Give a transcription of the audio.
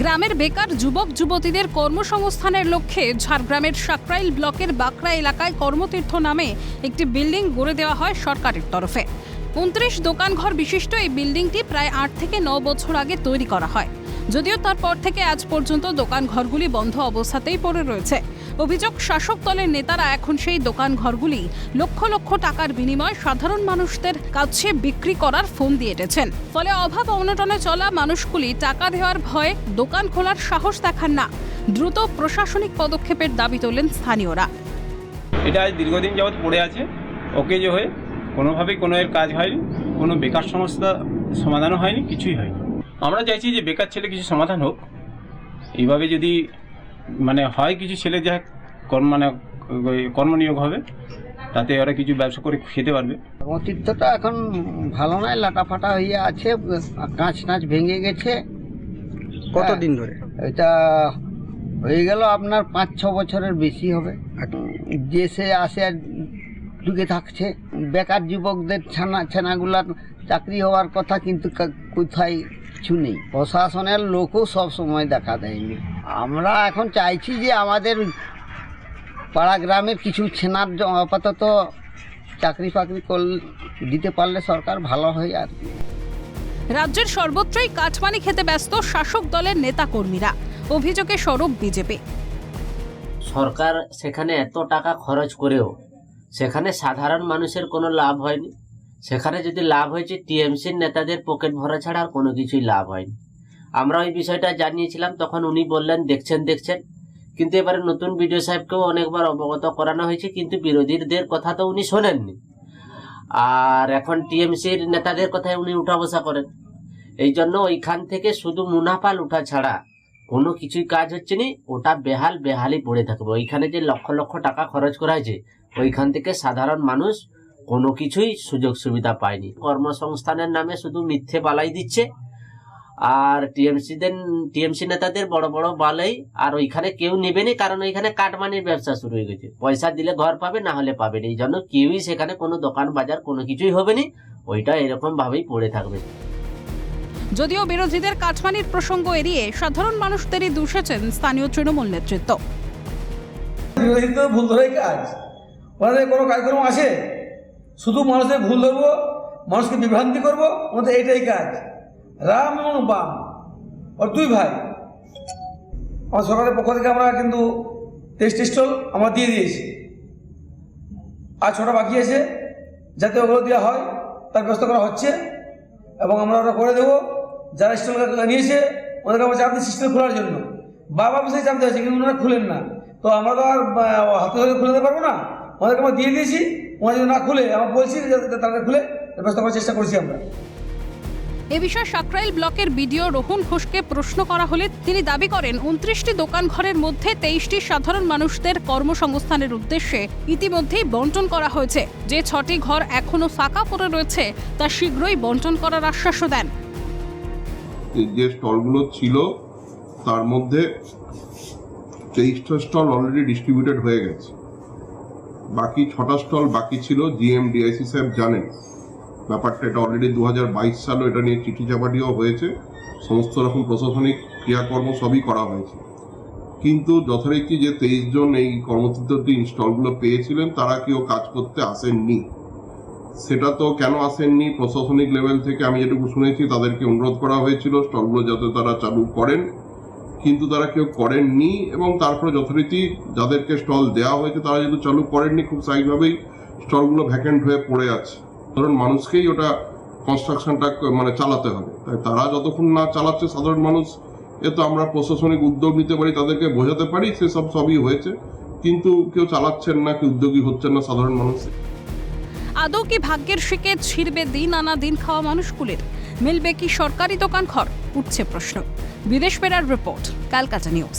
গ্রামের বেকার যুবক যুবতীদের কর্মসংস্থানের লক্ষ্যে ঝাড়গ্রামের সাকরাইল ব্লকের বাঁকড়া এলাকায় কর্মতীর্থ নামে একটি বিল্ডিং গড়ে দেওয়া হয় সরকারের তরফে। উনত্রিশ দোকানঘর বিশিষ্ট এই বিল্ডিংটি প্রায় আট থেকে ন বছর আগে তৈরি করা হয়। যদিও তারপর থেকে আজ পর্যন্ত দোকান ঘরগুলি বন্ধ অবস্থাতেই পড়ে রয়েছে। অভিযোগ, শাসক দলের নেতারা এখন সেই দোকান ঘরগুলি লক্ষ লক্ষ টাকার বিনিময়ে সাধারণ মানুষদের কাছে বিক্রি করার ফোন দিয়ে এটেছেন। ফলে অভাব অনটনে চলা মানুষগুলি টাকা দেওয়ার ভয়ে দোকান খোলার সাহস দেখান না। দ্রুত প্রশাসনিক পদক্ষেপের দাবি তোলেন স্থানীয়রা। এটা আজ দীর্ঘদিন যাবৎ পড়ে আছে। ওকে যে হয়ে কোনোভাবেই কোনো এর কাজ হয়নি, কোনো বেকার সমস্যা সমাধানও হয়নি, কিছুই হয়নি। আমরা চাইছি যে বেকার ছেলে কিছু সমাধান হোক। এইভাবে যদি মানে হয় কিছু ছেলে যা কর্ম মানে কর্মনিয়োগ হবে তাতে ওরা কিছু ব্যবসা করে খেতে পারবে। অতীতটা এখন ভালো নয় লাটাফাটা হয়ে আছে কাঁচ টাঁচ ভেঙে গেছে। কতদিন ধরে? এটা হয়ে গেল আপনার পাঁচ ছ বছরের বেশি হবে। যে সে আসে আর ঢুকে থাকছে। বেকার যুবকদের ছানা ছানাগুলার চাকরি হওয়ার কথা কিন্তু কোথায় কিছু নেই। প্রশাসনের লোকও সব সময় দেখা দেয়নি। আমরা এখন চাইছি যে আমাদের পাড়া গ্রামের কিছু ছেনার আপাতত চাকরি ফাকরি কর দিতে পারলে সরকার ভালো হয় আর কি। রাজ্যের সর্বত্রই কাঠমানি খেতে ব্যস্ত শাসক দলের নেতাকর্মীরা। অভিযোগে স্বরূপ বিজেপি। সরকার সেখানে এত টাকা খরচ করেও সেখানে সাধারণ মানুষের কোনো লাভ হয়নি। সেখানে যদি লাভ হয়েছে টিএমসির নেতাদের পকেট ভরা ছাড়া আর কোনো কিছুই লাভ হয়নি। আমরা ওই বিষয়টা জানিয়েছিলাম, তখন উনি বললেন, দেখছেন দেখছেন। কিন্তু এবারে নতুন বিডিও সাহেবকেও অনেকবার অবগত করানো হয়েছে, কিন্তু বিরোধীদের কথা তো উনি শোনেননি। আর এখন টিএমসির নেতাদের কথায় উনি উঠা বসা করেন। এই জন্য ওইখান থেকে শুধু মুনাফা লুঠা ছাড়া কোনো কিছুই কাজ হচ্ছে না, ওটা বেহাল বেহালই পড়ে থাকবে। ওইখানে যে লক্ষ লক্ষ টাকা খরচ করা হয়েছে, ওইখান থেকে সাধারণ মানুষ কোনো কিছুই সুযোগ সুবিধা পায়নি। কর্মসংস্থানের নামে শুধু মিথ্যে বালাই দিচ্ছে আর টিএমসিদের টিএমসি নেতাদের বড় বড় বালাই আর ওইখানে কেউ নেবে নেবেনি কারণ ওইখানে কাটমানির ব্যবসা শুরু হয়ে গেছে। পয়সা দিলে ঘর পাবে না হলে পাবে না। এই জন্য কেউই সেখানে কোনো দোকান বাজার কোনো কিছুই হবে না ওইটা এরকম ভাবেই পড়ে থাকবে। যদিও বিরোধীদের কাঠমানির প্রসঙ্গ এড়িয়ে সাধারণ মানুষদেরই দুষেছেন স্থানীয় তৃণমূল নেতৃত্ব। বিরোধী তো ভুল ধরেই কাজ। ওনাদের কোনো কার্যক্রম আছে শুধু মানুষের ভুল ধরবো মানুষকে বিভ্রান্তি করব ওনাদের এইটাই কাজ। রাম এবং বাম। ওর দুই ভাই? আমার সরকারের পক্ষ থেকে আমরা কিন্তু টেস্ট স্টল আমরা দিয়ে দিয়েছি। আর ছোটো বাকি আছে, যাতে ওগুলো দেওয়া হয়, তার ব্যবস্থা করা হচ্ছে। এবং আমরা ওটা করে দেবো। যারা স্টল নিয়েছে, ওদেরকে আমরা চাপ দিচ্ছি স্টল খোলার জন্য। বাবা বিষয়ে চাপ দেওয়া কিন্তু ওনারা খুলেন না। তো আমরা তো আর হাতে ধরে খুলে দিতে পারব না। ওদেরকে আমরা দিয়ে দিয়েছি, ওনারা যদি না খুলে, আমরা বলছি যাতে তাদের খুলে ব্যবস্থা করার চেষ্টা করছি আমরা। এ বিষয়ে সাকরাইল ব্লকের বিডিও রোহন ঘোষকে প্রশ্ন করা হলে তিনি দাবি করেন, উনত্রিশটি দোকান ঘরের মধ্যে তেইশটি সাধারণ মানুষদের কর্মসংস্থানের উদ্দেশ্যে ইতিমধ্যেই বন্টন করা হয়েছে। যে ছটি ঘর এখনও ফাঁকা পড়ে রয়েছে, তা শীঘ্রই বন্টন করার আশ্বাসও দেন। যে স্টলগুলো ছিল, তার মধ্যে তেইশটা স্টল অলরেডি ডিস্ট্রিবিউটেড হয়ে গেছে। বাকি ছটা স্টল বাকি ছিল জিএম ডিআইসি সাহেব জানেন। ব্যাপারটা এটা অলরেডি দু হাজার বাইশ সালও এটা নিয়ে চিঠি চাপাটিও হয়েছে। সমস্ত রকম প্রশাসনিক ক্রিয়াকর্ম সবই করা হয়েছে। কিন্তু যথারীতি যে তেইশ জন এই কর্মচিত্রটি স্টলগুলো পেয়েছিলেন, তারা কেউ কাজ করতে আসেননি। সেটা তো কেন আসেননি? প্রশাসনিক লেভেল থেকে আমি যেটুকু শুনেছি, তাদেরকে অনুরোধ করা হয়েছিল, স্টলগুলো যাতে তারা চালু করেন। কিন্তু তারা কেউ করেননি এবং তারপরে যথারীতি যাদেরকে স্টল দেওয়া হয়েছে, তারা যেহেতু চালু করেননি, খুব স্বাভাবিকভাবেই স্টলগুলো ভ্যাকেন্ট হয়ে পড়ে আছে। ধরুন মানুষকেই ওটা কনস্ট্রাকশনটা মানে চালাতে হবে। তাই তারা যতক্ষণ না চালাচ্ছে সাধারণ মানুষ, এ তো আমরা প্রশাসনিক উদ্যোগ নিতে পারি, তাদেরকে বোঝাতে পারি, সেসব সবই হয়েছে। কিন্তু কেউ চালাচ্ছেন না, কেউ উদ্যোগী হচ্ছেন না সাধারণ মানুষ। আদৌ কি ভাগ্যের শিকে ছিঁড়বে দিন আনা দিন খাওয়া মানুষগুলির? মিলবে কি সরকারি দোকান ঘর উঠছে প্রশ্ন। বিদেশ বেড়ার রিপোর্ট, ক্যালকাটা নিউজ।